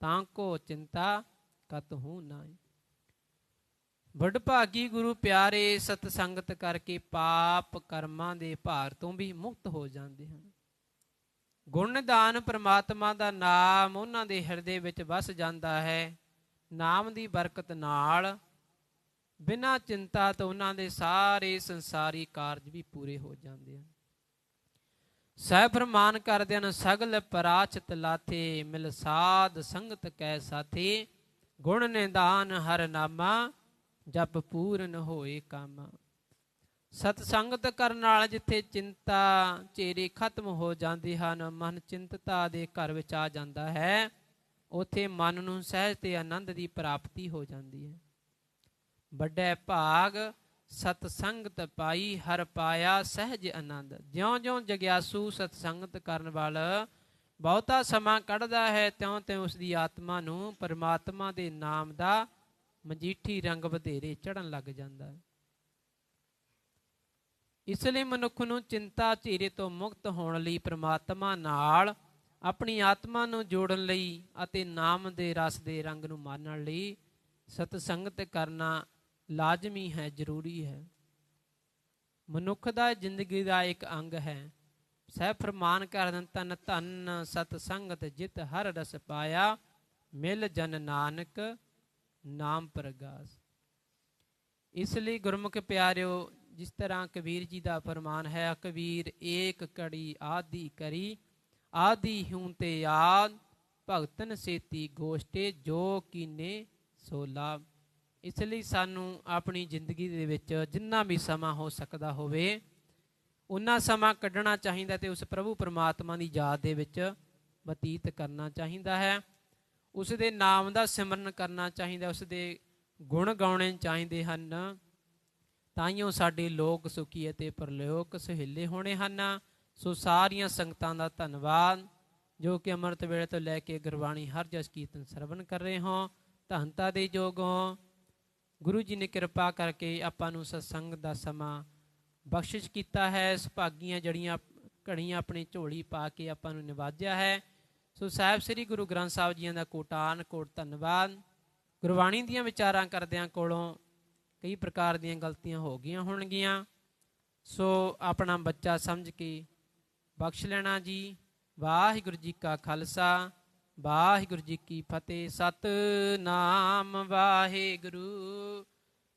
ਤਾਂ ਕੋ ਚਿੰਤਾ ਕਤ ਹੂ ਨਾਏ ਵੱਡ ਭਾਗੀ ਗੁਰੂ ਪਿਆਰੇ ਸਤ ਸੰਗਤ ਕਰਕੇ ਪਾਪ ਕਰਮਾਂ ਦੇ ਭਾਰ ਤੋਂ ਵੀ ਮੁਕਤ ਹੋ ਜਾਂਦੇ ਹਨ। ਗੁਣਦਾਨ ਪ੍ਰਮਾਤਮਾ ਦਾ ਨਾਮ ਉਹਨਾਂ ਦੇ ਹਿਰਦੇ ਵਿੱਚ ਵਸ ਜਾਂਦਾ ਹੈ। ਨਾਮ ਦੀ ਬਰਕਤ ਨਾਲ ਬਿਨਾਂ ਚਿੰਤਾ ਤੋਂ ਉਹਨਾਂ ਦੇ ਸਾਰੇ ਸੰਸਾਰੀ ਕਾਰਜ ਵੀ ਪੂਰੇ ਹੋ ਜਾਂਦੇ ਹਨ। ਸਹਿ ਫਰਮਾਨ ਕਰਦੇ ਹਨ, ਸਗਲ ਪਰਾਚਿਤ ਲਾਥੇ ਮਿਲ ਸਾਧ ਸੰਗਤ ਕੈ ਸਾਥੀ। ਗੁਣ ਨਿਦਾਨ ਹਰ ਨਾਮਾ, ਜਪ ਪੂਰਨ ਹੋਏ ਕੰਮ। ਸਤ ਸੰਗਤ ਕਰਨ ਨਾਲ ਜਿੱਥੇ ਚਿੰਤਾ, ਚੇਰੇ ਖਤਮ ਹੋ ਜਾਂਦੇ ਹਨ, ਮਨ ਚਿੰਤਤਾ ਦੇ ਘਰ ਵਿੱਚ ਆ ਜਾਂਦਾ ਹੈ, ਉਥੇ ਮਨ ਨੂੰ ਸਹਿਜ ਤੇ ਆਨੰਦ ਦੀ ਪ੍ਰਾਪਤੀ ਹੋ ਜਾਂਦੀ ਹੈ। ਵੱਡੇ ਭਾਗ, ਸਤ ਸੰਗਤ ਪਾਈ ਹਰ ਪਾਇਆ ਸਹਿਜ ਆਨੰਦ। ਜਿਉਂ-ਜਿਉਂ ਜਗਿਆਸੂ ਸਤ ਸੰਗਤ ਕਰਨ ਵਾਲ ਬਹੁਤਾ ਸਮਾਂ ਕੱਢਦਾ ਹੈ ਤਿਉਂ-ਤਿਉਂ ਉਸ ਦੀ ਆਤਮਾ ਨੂੰ ਪਰਮਾਤਮਾ ਦੇ ਨਾਮ ਦਾ ਮਜੀਠੀ ਰੰਗ ਵਧੇਰੇ ਚੜਨ ਲੱਗ ਜਾਂਦਾ ਹੈ। ਇਸ ਲਈ ਮਨੁੱਖ ਨੂੰ ਚਿੰਤਾ ਝੀਰੇ ਤੋਂ ਮੁਕਤ ਹੋਣ ਲਈ ਪ੍ਰਮਾਤਮਾ ਨਾਲ ਆਪਣੀ ਆਤਮਾ ਨੂੰ ਜੋੜਨ ਲਈ ਅਤੇ ਨਾਮ ਦੇ ਰਸ ਦੇ ਰੰਗ ਨੂੰ ਮਾਨਣ ਲਈ ਸਤ ਸੰਗਤ ਕਰਨਾ ਲਾਜ਼ਮੀ ਹੈ, ਜ਼ਰੂਰੀ ਹੈ। ਮਨੁੱਖ ਦਾ ਜ਼ਿੰਦਗੀ ਦਾ ਇੱਕ ਅੰਗ ਹੈ। ਸਹਿ ਫਰਮਾਨ ਕਰਨ ਤਨ ਧਨ ਸਤ ਸੰਗਤ ਜਿਤ ਹਰ ਰਸ ਪਾਇਆ, ਮਿਲ ਜਨ ਨਾਨਕ ਨਾਮ ਪ੍ਰਗਾਸ। ਇਸ ਲਈ ਗੁਰਮੁਖ ਪਿਆਰਿਓ, ਜਿਸ ਤਰ੍ਹਾਂ ਕਬੀਰ ਜੀ ਦਾ ਫਰਮਾਨ ਹੈ, ਕਬੀਰ ਏਕ ਕੜੀ ਆਦੀ ਕਰੀ, ਆਦੀ ਹੂੰ ਤੇ ਯਾਦ ਭਗਤਨ ਸੇਤੀ ਗੋਸ਼ਟੇ ਜੋ ਕੀਨੇ ਸੋ ਲਾਭ ਇਸ ਲਈ ਸਾਨੂੰ ਆਪਣੀ ਜ਼ਿੰਦਗੀ ਦੇ ਵਿੱਚ ਜਿੰਨਾ ਵੀ ਸਮਾਂ ਹੋ ਸਕਦਾ ਹੋਵੇ ਉਨਾ ਸਮਾਂ ਕੱਢਣਾ ਚਾਹੀਦਾ ਤੇ ਉਸ ਪ੍ਰਭੂ ਪਰਮਾਤਮਾ ਦੀ ਯਾਦ ਦੇ ਵਿੱਚ ਬਤੀਤ ਕਰਨਾ ਚਾਹੀਦਾ ਹੈ। ਉਸ ਦੇ ਨਾਮ ਦਾ ਸਿਮਰਨ ਕਰਨਾ ਚਾਹੀਦਾ, ਉਸ ਦੇ ਗੁਣ ਗਾਉਣੇ ਚਾਹੀਦੇ ਹਨ। ਤਾਈਓ ਸਾਡੇ ਲੋਕ ਸੁਖੀ ਅਤੇ ਪਰਲੋਕ ਸੁਹਿੱਲੇ ਹੋਣੇ ਹਨ। ਸੋ ਸਾਰੀਆਂ ਸੰਗਤਾਂ ਦਾ ਧੰਨਵਾਦ, ਜੋ ਕਿ ਅੰਮ੍ਰਿਤ ਵੇਲੇ ਤੋਂ ਲੈ ਕੇ ਗੁਰਬਾਣੀ ਹਰ ਜਸ ਕੀਰਤਨ ਸਰਵਣ ਕਰ ਰਹੇ ਹੋ। ਧੰਨਤਾ ਦੇ ਯੋਗ ਹੋ। ਗੁਰੂ ਜੀ ਨੇ ਕਿਰਪਾ ਕਰਕੇ ਆਪਾਂ ਨੂੰ ਸਤਸੰਗ ਦਾ ਸਮਾਂ ਬਖਸ਼ਿਸ਼ ਕੀਤਾ ਹੈ, ਸੁਭਾਗੀਆਂ ਜੜੀਆਂ, ਘੜੀਆਂ ਆਪਣੀ ਝੋਲੀ ਪਾ ਕੇ ਆਪਾਂ ਨੂੰ ਨਿਵਾਜਿਆ ਹੈ। ਸੋ ਸਾਹਿਬ ਸ੍ਰੀ ਗੁਰੂ ਗ੍ਰੰਥ ਸਾਹਿਬ ਜੀਆਂ ਦਾ ਕੋਟਾਨ ਕੋਟ ਧੰਨਵਾਦ। ਗੁਰਬਾਣੀ ਦੀਆਂ ਵਿਚਾਰਾਂ ਕਰਦਿਆਂ ਕੋਲੋਂ ਕਈ ਪ੍ਰਕਾਰ ਦੀਆਂ ਗਲਤੀਆਂ ਹੋ ਗਈਆਂ ਹੋਣਗੀਆਂ। ਸੋ ਆਪਣਾ ਬੱਚਾ ਸਮਝ ਕੇ ਬਖਸ਼ ਲੈਣਾ ਜੀ। ਵਾਹਿਗੁਰੂ ਜੀ ਕਾ ਖਾਲਸਾ, ਵਾਹਿਗੁਰੂ ਜੀ ਕੀ ਫਤਿਹ। ਸਤ ਨਾਮ ਵਾਹਿਗੁਰੂ।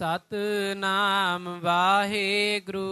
ਸਤਨਾਮ ਵਾਹਿਗੁਰੂ।